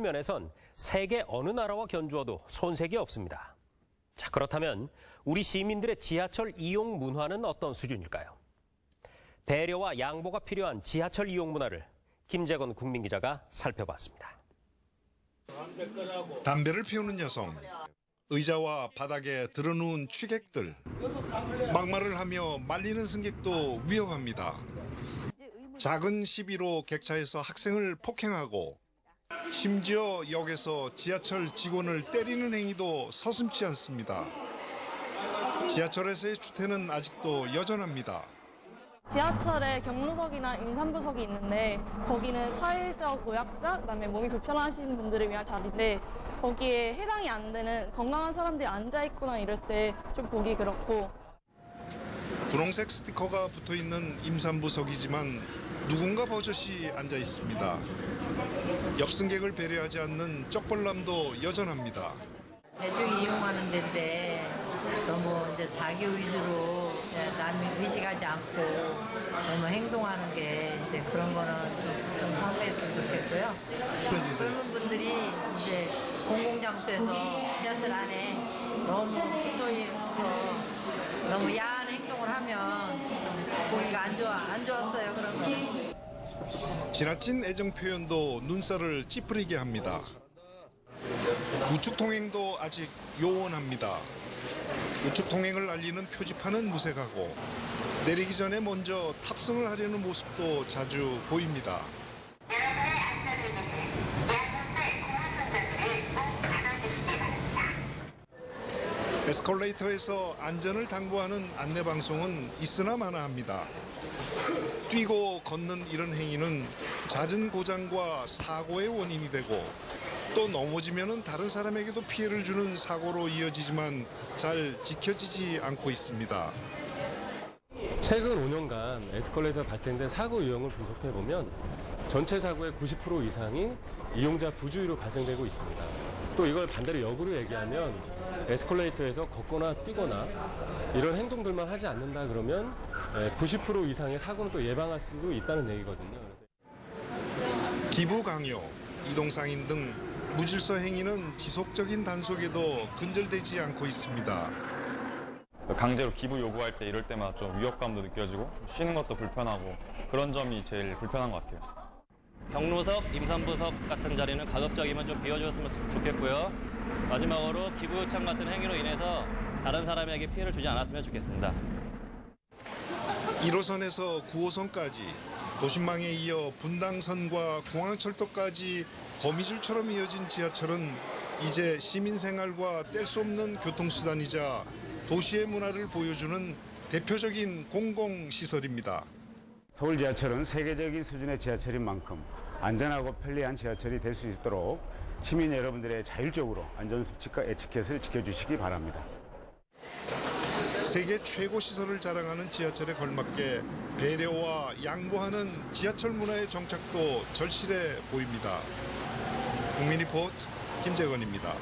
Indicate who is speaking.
Speaker 1: 면에선 세계 어느 나라와 견주어도 손색이 없습니다. 자, 그렇다면 우리 시민들의 지하철 이용 문화는 어떤 수준일까요? 배려와 양보가 필요한 지하철 이용 문화를 김재건 국민기자가 살펴봤습니다.
Speaker 2: 담배를 피우는 여성, 의자와 바닥에 드러누운 취객들, 막말을 하며 말리는 승객도 위험합니다. 작은 시비로 객차에서 학생을 폭행하고 심지어 역에서 지하철 직원을 때리는 행위도 서슴지 않습니다. 지하철에서의 추태는 아직도 여전합니다.
Speaker 3: 지하철에 경로석이나 임산부석이 있는데 거기는 사회적 노약자, 그다음에 몸이 불편하신 분들을 위한 자리인데 거기에 해당이 안 되는 건강한 사람들이 앉아 있거나 이럴 때 좀 보기 그렇고
Speaker 2: 분홍색 스티커가 붙어 있는 임산부석이지만 누군가 버젓이 앉아 있습니다. 옆승객을 배려하지 않는 쩍벌남도 여전합니다.
Speaker 4: 대중이 이용하는 데인데 너무 이제 자기 위주로 남이 의식하지 않고 너무 행동하는 게 이제 그런 거는 좀, 좀 상대했으면 좋겠고요. 젊은 분들이 이제 공공장소에서 지하철 안에 너무 붙어 있어서 너무 야한 행동을 하면 좀 보기가 안 좋아 안 좋았어요 그런 거.
Speaker 2: 지나친 애정 표현도 눈살을 찌푸리게 합니다. 우측 통행도 아직 요원합니다. 우측 통행을 알리는 표지판은 무색하고 내리기 전에 먼저 탑승을 하려는 모습도 자주 보입니다. 에스컬레이터에서 안전을 당부하는 안내 방송은 있으나 마나합니다. 뛰고 걷는 이런 행위는 잦은 고장과 사고의 원인이 되고 또 넘어지면은 다른 사람에게도 피해를 주는 사고로 이어지지만 잘 지켜지지 않고 있습니다.
Speaker 5: 최근 5년간 에스컬레이터 발생된 사고 유형을 분석해 보면 전체 사고의 90% 이상이 이용자 부주의로 발생되고 있습니다. 또 이걸 반대로 역으로 얘기하면 에스컬레이터에서 걷거나 뛰거나 이런 행동들만 하지 않는다 그러면 90% 이상의 사고는 또 예방할 수도 있다는 얘기거든요.
Speaker 2: 기부 강요, 이동상인 등 무질서 행위는 지속적인 단속에도 근절되지 않고 있습니다.
Speaker 6: 강제로 기부 요구할 때 이럴 때마다 좀 위협감도 느껴지고 쉬는 것도 불편하고 그런 점이 제일 불편한 것 같아요.
Speaker 7: 경로석, 임산부석 같은 자리는 가급적이면 좀 비워주었으면 좋겠고요. 마지막으로 기부 요청 같은 행위로 인해서 다른 사람에게 피해를 주지 않았으면 좋겠습니다.
Speaker 2: 1호선에서 9호선까지 도심망에 이어 분당선과 공항철도까지 거미줄처럼 이어진 지하철은 이제 시민 생활과 뗄 수 없는 교통수단이자 도시의 문화를 보여주는 대표적인 공공시설입니다.
Speaker 8: 서울 지하철은 세계적인 수준의 지하철인 만큼 안전하고 편리한 지하철이 될 수 있도록 시민 여러분들의 자율적으로 안전수칙과 에티켓을 지켜주시기 바랍니다.
Speaker 2: 세계 최고 시설을 자랑하는 지하철에 걸맞게 배려와 양보하는 지하철 문화의 정착도 절실해 보입니다. 국민리포트 김재건입니다.